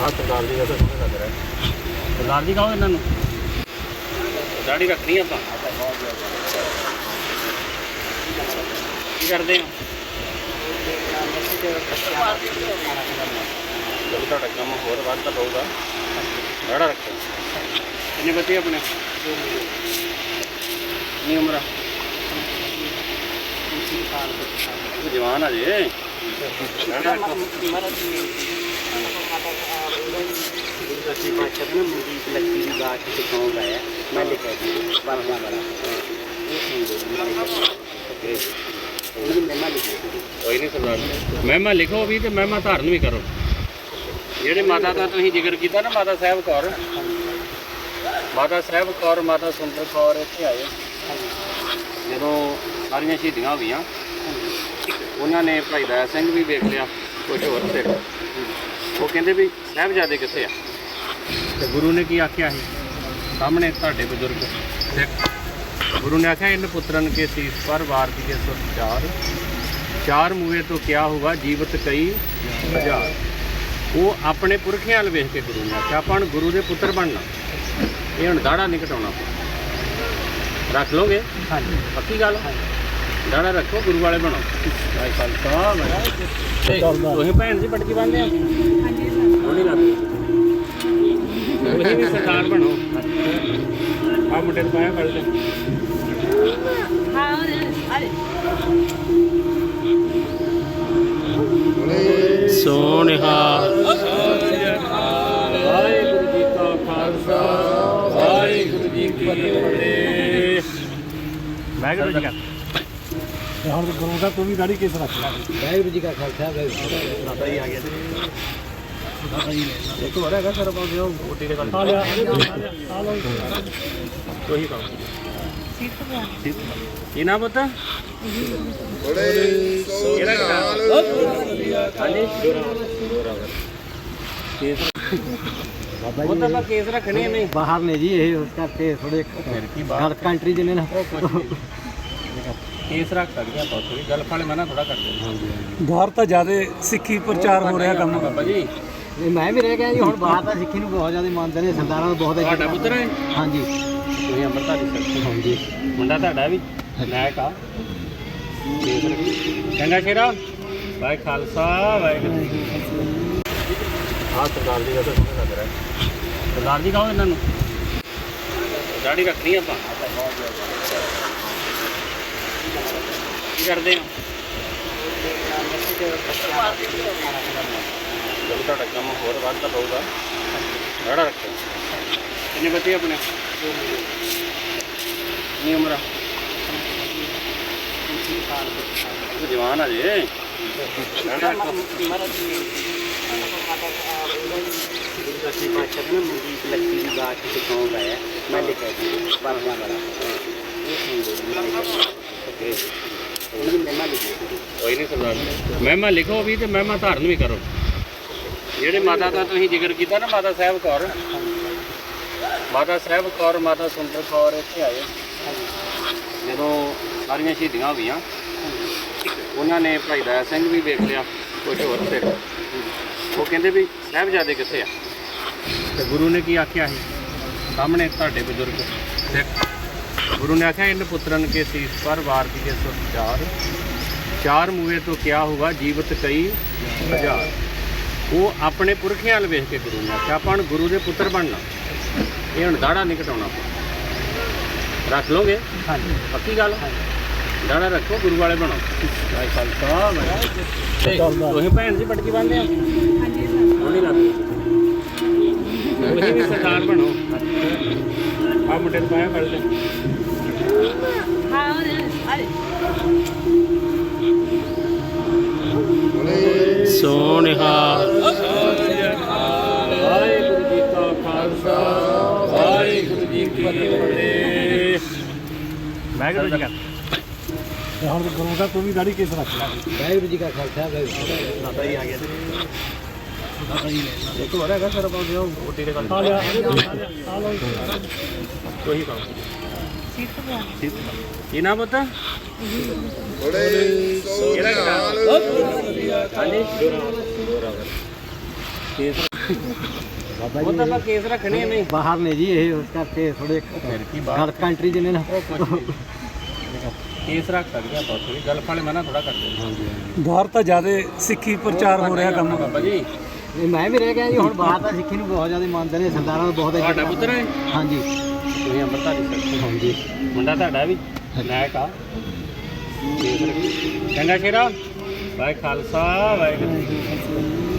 ਆਹ ਸਰਦਾਰ ਜੀ ਦਾ ਸੋਹਣਾ ਲੱਗ ਰਿਹਾ। ਸਰਦਾਰ ਜੀ ਕਹੋ ਇਹਨਾਂ ਨੂੰ। ਦਾੜੀ ਰੱਖਣੀ ਆਪਾਂ। ਕੀ ਕਰਦੇ ਹੋ? ਜਦੋਂ ਤੁਹਾਡਾ ਕੰਮ ਹੋਰ ਵੱਧਦਾ ਪਊਗਾ। ਦਾੜਾ ਰੱਖੋ। ਕਿੰਨੇ ਬੱਚੇ ਆਪਣੇ? ਕਿੰਨੀ ਉਮਰ ਜਵਾਨ ਆ ਜੇ। ਦਾੜਾ ਰੱਖੋ। ਅਸੀਂ ਬਾਤ ਕਰਨਾ ਮਨਦੀਪ ਲੱਕੀ ਦੀ ਬਾਤ ਤੇ ਕੌਣ ਗਾਇਆ ਮੈਂ ਲਿਖਿਆ ਸੀ ਬਾਬਾ ਬੜਾ ਇਹ ਸੁਣ ਲਓ ਮੈਂ ਮੈਂ ਲਿਖਿਆ ਕੋਈ ਨਹੀਂ ਸਰਦਾਰ ਮਹਿਮਾ ਲਿਖੋ ਵੀ ਤੇ ਮਹਿਮਾ ਧਾਰਨ ਵੀ ਕਰੋ। ਜਿਹੜੇ ਮਾਤਾ ਦਾ ਤੁਸੀਂ ਜ਼ਿਕਰ ਕੀਤਾ ਨਾ, ਮਾਤਾ ਸਾਹਿਬ ਕੌਰ। ਮਾਤਾ ਸਾਹਿਬ ਕੌਰ, ਮਾਤਾ ਸੁੰਦਰ ਕੌਰ ਇੱਥੇ ਆਏ। ਜਦੋਂ ਸਾਰੀਆਂ ਸ਼ਹੀਦੀਆਂ ਹੋ ਗਈਆਂ ਉਹਨਾਂ ਨੇ ਭਾਈ ਦਇਆ ਸਿੰਘ ਵੀ ਵੇਖ ਲਿਆ ਕੁਝ ਹੋਰ ਸਿੱਖ ਉਹ ਕਹਿੰਦੇ ਵੀ, ਸਾਹਿਬਜ਼ਾਦੇ ਕਿੱਥੇ ਆ? ਤੇ ਗੁਰੂ ਨੇ ਕੀ ਆਖਿਆ ਸੀ? ਸਾਹਮਣੇ ਤੁਹਾਡੇ ਬਜ਼ੁਰਗ। ਸਿੱਖ ਗੁਰੂ ਨੇ ਆਖਿਆ ਇਨ ਪੁੱਤਰਨ ਕੇ ਸੀਸ ਪਰ ਵਾਰ ਦੀਏ ਸੁਰ ਚਾਰ। ਚਾਰ ਮੂਏ ਤੋਂ ਕਿਆ ਹੋਗਾ ਜੀਵਤ ਕਈ ਹਜ਼ਾਰ। ਉਹ ਆਪਣੇ ਪੁਰਖਿਆਂ ਵੱਲ ਵੇਖ ਕੇ ਗੁਰੂ ਨੇ ਆਖਿਆ ਆਪਾਂ ਨੂੰ ਗੁਰੂ ਦੇ ਪੁੱਤਰ ਬਣਨਾ। ਇਹ ਹੁਣ ਦਾੜਾ ਨਹੀਂ ਘਟਾਉਣਾ ਰੱਖ ਲੋਗੇ? ਹਾਂਜੀ। ਪੱਕੀ ਗੱਲ? ਦਾੜਾ ਰੱਖੋ ਗੁਰੂ ਵਾਲੇ ਬਣੋ। ਭਾਈ ਖਾਲਸਾ ਤੇ ਤੁਸੀਂ ਭੈਣ ਜੀ ਪਟਕੀ ਬੰਨਦੇ ਆ ਉਹ ਨਹੀਂ ਲੱਗਦੀ ਤੁਸੀਂ ਵੀ ਸਰਦਾਰ ਬਣੋ। ਆ ਮੁੰਡੇ ਨੂੰ ਪਾਇਆ ਫੜ ਲੈ ਸੋਨਿਹਾ। ਵਾਹਿਗੁਰੂ ਜੀ ਕਾ ਖਾਲਸਾ। ਵਾਹਿਗੁਰੂ ਜੀ ਕੀ ਫਤਿਹ ਵਾਹਿਗੁਰੂ ਜੀ ਕਾ ਹੁਣ ਗੁਰੂ ਦਾ ਤੂੰ ਵੀ ਦਾੜੀ ਕਿਸ ਰੱਖ ਲੈ ਵਾਹਿਗੁਰੂ ਜੀ ਕਾ ਖਾਲਸਾ ਵਾਹਿਗੁਰੂ ਹੀ ਆ ਗਿਆ ਇੱਕ ਹੋਰ ਹੈਗਾ ਸਰ ਪਾਉਂਦੇ ਹੋ ਓਟੀ ਦੇ ਗੱਲ ਆ ਲਿਆ ਆ ਲੋ ਤੁਸੀਂ ਕਹੋ ਕੀ ਨਾਮ ਬਤਾ ਕਿਹੜਾ ਕਿਹੜਾ ਹਾਂਜੀ ਕੇਸ ਉਹ ਤਾਂ ਆਪਾਂ ਕੇਸ ਰੱਖਣੇ ਨਹੀਂ ਬਾਹਰ ਨੇ ਜੀ ਇਹ ਉਸ ਕਰਕੇ ਥੋੜੇ ਗਲਤ ਕੰਟਰੀ ਜਿਹਨੇ ਨਾ ਕੇਸ ਰੱਖ ਸਕਦੇ ਆਪਾਂ ਥੋੜੀ ਗੱਲ ਫਾਲੇ ਮਨਾ ਥੋੜਾ ਕਰਦੇ ਹਾਂ ਬਾਹਰ ਤਾਂ ਜ਼ਿਆਦਾ ਸਿੱਖੀ ਪ੍ਰਚਾਰ ਹੋ ਰਿਹਾ ਕੰਮ ਬਾਬਾ ਜੀ ਨਹੀਂ, ਮੈਂ ਵੀ ਰਹਿ ਗਿਆ ਜੀ ਹੁਣ ਬਾਹਰ ਤਾਂ ਸਿੱਖੀ ਨੂੰ ਬਹੁਤ ਜ਼ਿਆਦਾ ਮੰਨਦੇ ਨੇ ਸਰਦਾਰਾਂ ਨੂੰ ਬਹੁਤ ਤੁਹਾਡਾ ਪੁੱਤਰ ਹੈ? ਹਾਂਜੀ। ਤੁਸੀਂ ਅੰਮ੍ਰਿਤਧਾਰੀ ਸਖਤ ਹਾਂਜੀ। ਮੁੰਡਾ ਤੁਹਾਡਾ ਵੀ ਨਾਇਕ ਆ। ਚੰਗਾ ਸ਼ੇਰਾ। ਵਾਹਿ ਖਾਲਸਾ ਵਾਹਿਗੁਰੂ ਆਹ ਸਰਦਾਰ ਜੀ ਦਾ ਤਾਂ ਸੋਹਣਾ ਲੱਗ ਰਿਹਾ। ਸਰਦਾਰ ਜੀ ਕਹੋ ਇਹਨਾਂ ਨੂੰ। ਦਾੜੀ ਰੱਖਣੀ ਆਪਾਂ। ਕੀ ਕਰਦੇ ਹੋ? ਜਦੋਂ ਤੁਹਾਡਾ ਕੰਮ ਹੋਰ ਵੱਧਦਾ ਪਊਗਾ ਦਾੜਾ ਰੱਖੋ। ਕਿੰਨੇ ਬੱਚੇ ਆਪਣੇ? ਕਿੰਨੀ ਉਮਰ ਆ? ਤੂੰ ਜਵਾਨ ਆ ਜੇ। ਦਾੜਾ ਰੱਖੋ। ਅਸੀਂ ਬਾਤ ਕਰਨਾ ਮਨਦੀਪ ਲੱਕੀ ਦੀ ਬਾਤ ਤੇ ਕੌਣ ਗਾਇਆ ਮੈਂ ਲਿਖਿਆ ਸੀ। ਬਾਬਾ ਬੜਾ ਇਹ ਸੁਣ ਲਓ ਮੈਂ ਮੈਂ ਲਿਖਿਆ ਕੋਈ ਨਹੀਂ ਸਰਦਾਰ ਜੀ। ਮਹਿਮਾ ਲਿਖੋ ਵੀ ਤੇ ਮਹਿਮਾ ਧਾਰਨ ਵੀ ਕਰੋ। ਜਿਹੜੇ ਮਾਤਾ ਦਾ ਤੁਸੀਂ ਜ਼ਿਕਰ ਕੀਤਾ ਨਾ, ਮਾਤਾ ਸਾਹਿਬ ਕੌਰ। ਮਾਤਾ ਸਾਹਿਬ ਕੌਰ, ਮਾਤਾ ਸੁੰਦਰ ਕੌਰ ਇੱਥੇ ਆਏ। ਜਦੋਂ ਸਾਰੀਆਂ ਸ਼ਹੀਦੀਆਂ ਹੋਈਆਂ, ਉਹਨਾਂ ਨੇ ਭਾਈ ਦਇਆ ਸਿੰਘ ਵੀ ਵੇਖ ਲਿਆ ਕੁਝ ਹੋਰ ਸਿੱਖ ਉਹ ਕਹਿੰਦੇ ਵੀ, ਸਾਹਿਬਜ਼ਾਦੇ ਕਿੱਥੇ ਆ? ਤੇ ਗੁਰੂ ਨੇ ਕੀ ਆਖਿਆ ਸੀ? ਸਾਹਮਣੇ ਤੁਹਾਡੇ ਬਜ਼ੁਰਗ। ਸਿੱਖ ਗੁਰੂ ਨੇ ਆਖਿਆ ਇਨ ਪੁੱਤਰਨ ਕੇ ਸੀਸ ਪਰ ਵਾਰ ਦੀਏ ਸੁਰ ਚਾਰ ਚਾਰ ਮੂਏ ਤੋਂ ਕਿਆ ਹੋਗਾ ਜੀਵਤ ਕਈ ਹਜ਼ਾਰ। ਉਹ ਆਪਣੇ ਪੁਰਖਿਆਂ ਵੱਲ ਵੇਖ ਕੇ ਗੁਰੂ ਨੇ ਆਖਿਆ ਆਪਾਂ ਨੂੰ ਗੁਰੂ ਦੇ ਪੁੱਤਰ ਬਣਨਾ। ਇਹ ਹੁਣ ਦਾੜਾ ਨਹੀਂ ਘਟਾਉਣਾ ਰੱਖ ਲੋਗੇ? ਹਾਂਜੀ। ਪੱਕੀ ਗੱਲ? ਦਾੜਾ ਰੱਖੋ ਗੁਰੂ ਵਾਲੇ ਬਣੋ। ਭਾਈ ਖਾਲਸਾ ਵਾਹਿਗੁਰੂ ਤੇ ਤੁਸੀਂ ਭੈਣ ਜੀ ਪਟਕੀ ਬੰਨਦੇ ਆ? ਉਹ ਨਹੀਂ ਲੱਗਦੀ ਤੁਸੀਂ ਵੀ ਸਰਦਾਰ ਬਣੋ। ਆ ਮੁੰਡੇ ਨੂੰ ਪਾਇਆ ਫੜ ਲੈ ਸੋਨਿਹਾ ਵਾਹਿਗੁਰੂ ਜੀ ਕੀ ਫਤਿਹ ਵਾਹਿਗੁਰੂ ਜੀ ਕਾ ਹੁਣ ਗੁਰੂ ਦਾ ਤੂੰ ਵੀ ਦਾੜੀ ਕਿਸ ਰੱਖ ਲੈ? ਵਾਹਿਗੁਰੂ ਜੀ ਕਾ ਖਾਲਸਾ ਵਾਹਿਗੁਰੂ ਦਾਦਾ ਹੀ ਆ ਗਿਆ ਇੱਕ ਹੋਰ ਹੈਗਾ ਸਰ ਪਾਉਂਦੇ ਹੋ ਓਟੀ ਦੇ ਗੱਲ ਆ ਲਿਆ ਆ ਲੋ ਤੁਸੀਂ ਕਹੋ ਕੀ ਨਾਮ ਬਤਾ ਕਿਹੜਾ ਕਿਹੜਾ? ਹਾਂਜੀ। ਕੇਸ ਬਾਬਾ ਉਹ ਤਾਂ ਮੈਂ ਕੇਸ ਰੱਖਣੇ ਨਹੀਂ। ਬਾਹਰ ਨੇ ਜੀ ਇਹ ਉਸ ਕਰਕੇ ਥੋੜੇ ਫਿਰ ਕੀ ਬਾਤ ਗਲਤ ਕੰਟਰੀ ਜਿਹਨੇ ਨਾ ਕੇਸ ਰੱਖ ਸਕਦੇ ਆਪਾਂ ਥੋੜੀ ਗਲਫ ਵਾਲੇ ਮਨਾ ਥੋੜਾ ਕਰਦੇ ਨੇ। ਬਾਹਰ ਤਾਂ ਜ਼ਿਆਦਾ ਸਿੱਖੀ ਪ੍ਰਚਾਰ ਹੋ ਰਿਹਾ ਕੰਮ। ਬਾਬਾ ਜੀ। ਇਹ ਮੈਂ ਵੀ ਰਹਿ ਗਿਆ ਜੀ ਹੁਣ ਬਾਹਰ ਤਾਂ ਸਿੱਖੀ ਨੂੰ ਬਹੁਤ ਜ਼ਿਆਦਾ ਮੰਨਦੇ ਨੇ ਸਰਦਾਰਾਂ ਨੂੰ ਬਹੁਤ ਤੁਹਾਡਾ ਪੁੱਤਰ ਹੈ? ਹਾਂਜੀ। ਤੁਸੀਂ ਅੰਮ੍ਰਿਤਧਾਰੀ ਸਿੱਖ ਹਾਂਜੀ। ਮੁੰਡਾ ਤੁਹਾਡਾ ਵੀ ਨਾਇਕ ਆ। ਚੰਗਾ ਸ਼ੇਰਾ। ਵਾਹਿ ਖਾਲਸਾ ਵਾਹਿਗੁਰੂ ਜੀ।